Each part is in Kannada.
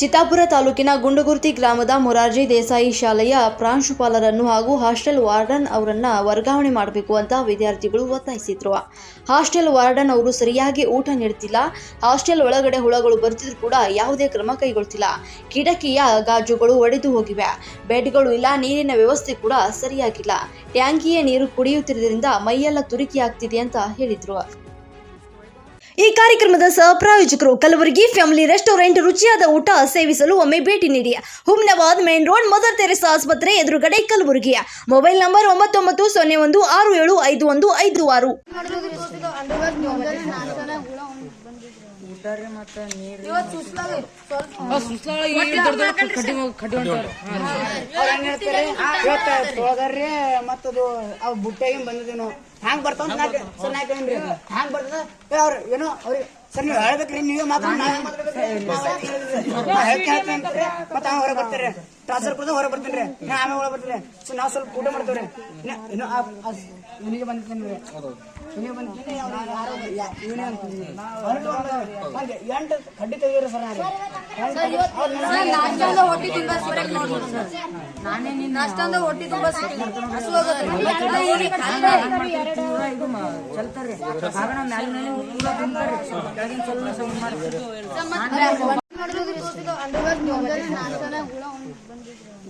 ಚಿತ್ತಾಪುರ ತಾಲೂಕಿನ ಗುಂಡುಗುರ್ತಿ ಗ್ರಾಮದ ಮೊರಾರ್ಜಿ ದೇಸಾಯಿ ಶಾಲೆಯ ಪ್ರಾಂಶುಪಾಲರನ್ನು ಹಾಗೂ ಹಾಸ್ಟೆಲ್ ವಾರ್ಡನ್ ಅವರನ್ನ ವರ್ಗಾವಣೆ ಮಾಡಬೇಕು ಅಂತ ವಿದ್ಯಾರ್ಥಿಗಳು ಒತ್ತಾಯಿಸಿದ್ರು. ಹಾಸ್ಟೆಲ್ ವಾರ್ಡನ್ ಅವರು ಸರಿಯಾಗಿ ಊಟ ನೀಡುತ್ತಿಲ್ಲ ಹಾಸ್ಟೆಲ್ ಒಳಗಡೆ ಹುಳಗಳು ಬರ್ತಿದ್ರು ಕೂಡ ಯಾವುದೇ ಕ್ರಮ ಕೈಗೊಳ್ತಿಲ್ಲ. ಕಿಟಕಿಯ ಗಾಜುಗಳು ಒಡೆದು ಹೋಗಿವೆ. ಬೆಡ್ಗಳು ಇಲ್ಲ, ನೀರಿನ ವ್ಯವಸ್ಥೆ ಕೂಡ ಸರಿಯಾಗಿಲ್ಲ. ಟ್ಯಾಂಕಿಯ ನೀರು ಕುಡಿಯುತ್ತಿರುವುದರಿಂದ ಮೈಯೆಲ್ಲ ತುರಿಕೆ ಆಗ್ತಿದೆ ಅಂತ ಹೇಳಿದ್ರು. ಈ ಕಾರ್ಯಕ್ರಮದ ಸಹಪ್ರಾಯೋಜಕರು, ಕಲಬುರಗಿ ಫ್ಯಾಮಿಲಿ ರೆಸ್ಟೋರೆಂಟ್ ರುಚಿಯಾದ ಊಟ ಸೇವಿಸಲು ಒಮ್ಮೆ ಭೇಟಿ ನೀಡಿ. Humnabad main road, mother Teresa ಆಸ್ಪತ್ರೆ ಎದುರುಗಡೆ ಕಲಬುರಗಿಯ. ಮೊಬೈಲ್ ನಂಬರ್ ಒಂಬತ್ತೊಂಬತ್ತು ಸೊನ್ನೆ ಒಂದು ಆರು ಏಳು ಐದು ಒಂದು ಐದು ಆರು. ಊಟ ರೀ ಮತ್ತ ನೀರ್ ಅವ್ರ ಏನ್ ಹೇಳ್ತಾರೆ ಇವತ್ತ ತೊಳೆದಾರ್ರಿ ಮತ್ತದು ಅವ್ ಬುಟ್ಟಾಗಿನ್ ಬಂದಿದ್ದೀವಿ ನಾವು ಹ್ಯಾಂಗ್ ಬರ್ತಾವ ಹ್ಯಾಂಗ್ ಬರ್ತದ? ಏ ಅವ್ರ ಏನೋ ಅವ್ರಿಗೆ ಸರ್ ನೀವು ಹೇಳ್ಬೇಕ್ರಿ ನೀವೇ ಮಾತ್ರ ಮತ್ತೆ ಅವ್ನು ಹೊರಗೆ ಬರ್ತಾರೆ ಟ್ರಾನ್ಸ್ಫರ್ ಕೊಡ್ದ ಹೊರಗೆ ಬರ್ತೀನಿ ರೀ ನಾ ಆಮೇಲೆ ಒಳಗೆ ಬರ್ತೀನಿ ಸೊ ನಾವು ಸ್ವಲ್ಪ ಊಟ ಮಾಡ್ತೇವ್ರಿ ಇನ್ನು ಇವನಿಗೆ ಬಂದಿದ್ದೀನಿ ರೀ ಇವನಿಗೆ ಬಂದಿದ್ದೀನಿ ಇವನೇ ಅಂತೀನಿ ಎಂಟು ಕಡ್ಡಿ ತೆಗೀರಿ ಸರ್ ನಾನು ನಾಷ್ಟಂದ ಹೊಟ್ಟಿ ತುಂಬಾ ಸಿಗಕ್ ನೋಡ್ರಿ ಸರ್. ನಾನೇ ನಿನ್ನ ನಾಷ್ಟಂದ ಹೊಟ್ಟಿ ತುಂಬಾ ಇದು ಮ- ಕಾರಣ ಮ್ಯಾಲಿನ ಪೂರ ತಿಂತಾರ್ರಿ ಕೆಳಗಿನ ಸ್ವಲ್ಪ ಸೌಂಡ್ ಮಾಡ್ತಾರೆ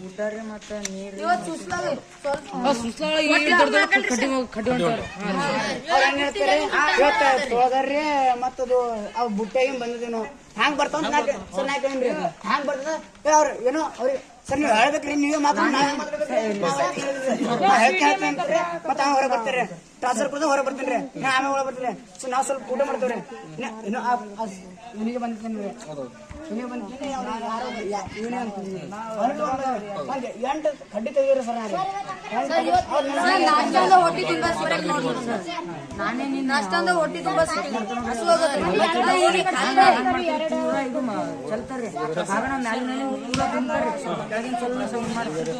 ಊಟ ರೀ ಮತ್ತ ನೀರ್ ಅವ್ರ ಏನ್ ಹೇಳ್ತಾರೆ ಇವತ್ತ ತೊಳೆದಾರ್ರಿ ಮತ್ತದು ಅವ್ ಬುಟ್ಟಾಗಿನ್ ಬಂದಿದ್ದೀವಿ ನಾವು ಹ್ಯಾಂಗ್ ಬರ್ತಾವ ಸರ್ ಹ್ಯಾಂಗ್ ಬರ್ತದ ಏ ಅವ್ರ ಏನೋ ಅವ್ರಿಗೆ ಸರ್ ನೀವು ಹೇಳ್ಬೇಕ್ರಿ ನೀವೇ ಅಂತೀರಿ, ಮತ್ತೆ ಅವ್ನು ಹೊರಗೆ ಬರ್ತಾರೆ ಟ್ರಾನ್ಸ್ಫರ್ ಕೊಡ್ದ ಹೊರ ಬರ್ತೀನಿ ರೀ ನಾ ಆಮೇಲೆ ಒಳಗೆ ಬರ್ತೀನಿ ಸೊ ನಾವು ಸ್ವಲ್ಪ ಊಟ ಮಾಡ್ತೇವ್ರಿ ಇನ್ನು- ಇವನಿಗೆ ಬಂದಿದ್ದೀನಿ ಇವನಿಗೆ ಬಂದಿದ್ದೀನಿ ಇವನೇ ಅಂತೀನಿ ಎಂಟು ಕಡ್ಡಿ ತೆಗೀರಿ ಸರ್ ನಾನು ಹೊಟ್ಟಿ ತುಂಬಾ ಸರ್ ನಾನೇ ನಿನ್ನ ನಾಷ್ಟಂದ ಹೊಟ್ಟಿ ತುಂಬಾ ಕಾರಣ ಮ್ಯಾಲಿನ ಪೂರ ತಿಂತಾರ್ರಿ ಕೆಳಗಿನ ಸ್ವಲ್ಪ ಸೌಂಡ್ ಮಾಡ್ತಾರೆ